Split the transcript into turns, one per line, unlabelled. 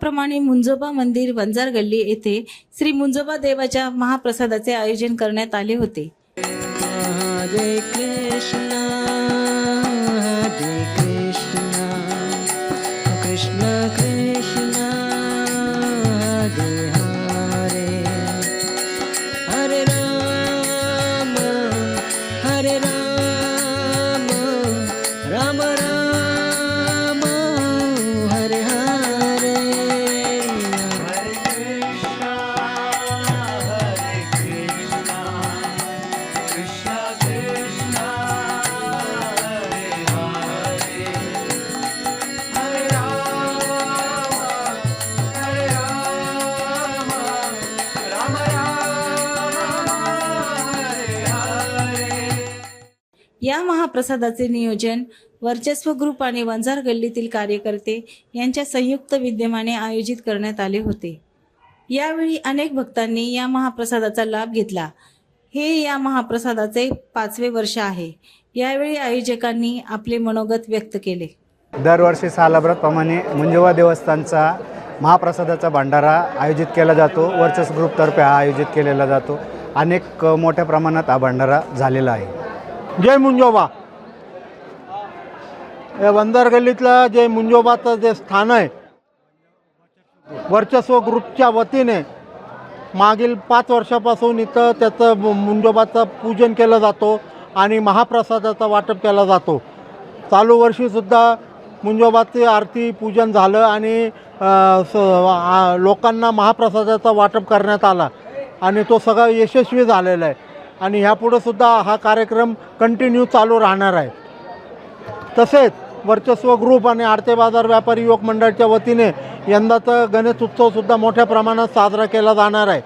प्रमाणे मुंजोबा मंदिर वंजार गल्ली येथे श्री मुंजोबा देवाच्या महाप्रसादाचे आयोजन करण्यात आले होते.
कृष्ण कृष्ण.
या महाप्रसादाचे नियोजन वर्चस्व ग्रुप आणि वंजार गल्लीतील कार्यकर्ते यांच्या संयुक्त विद्यमाने आयोजित करण्यात आले होते. यावेळी अनेक भक्तांनी या महाप्रसादाचा लाभ घेतला. हे या महाप्रसादाचे पाचवे वर्ष आहे. यावेळी आयोजकांनी आपले मनोगत व्यक्त केले.
दरवर्षी सालाभराप्रमाणे मुंजवा देवस्थानचा महाप्रसादाचा भंडारा आयोजित केला जातो. वर्चस्व ग्रुपतर्फे हा आयोजित केलेला जातो. अनेक मोठ्या प्रमाणात हा भंडारा झालेला आहे.
जय मुंजोबा. या बंदर गल्लीतलं जे मुंजोबाचं जे स्थान आहे वर्चस्व ग्रुपच्या वतीने मागील पाच वर्षापासून इथं त्याचं मुंजोबाचं पूजन केलं जातो आणि महाप्रसादाचा वाटप केला जातो. चालू वर्षीसुद्धा मुंजोबाची आरती पूजन झालं आणि स- लोकांना महाप्रसादाचा वाटप करण्यात आला आणि तो सगळा यशस्वी झालेला आहे. आणि ह्यापुढंसुद्धा हा कार्यक्रम कंटिन्यू चालू राहणार आहे. तसेच वर्चस्व ग्रुप आणि आडते बाजार व्यापारी युवक मंडळाच्या वतीने यंदाचा गणेश उत्सवसुद्धा मोठ्या प्रमाणात साजरा केला जाणार आहे.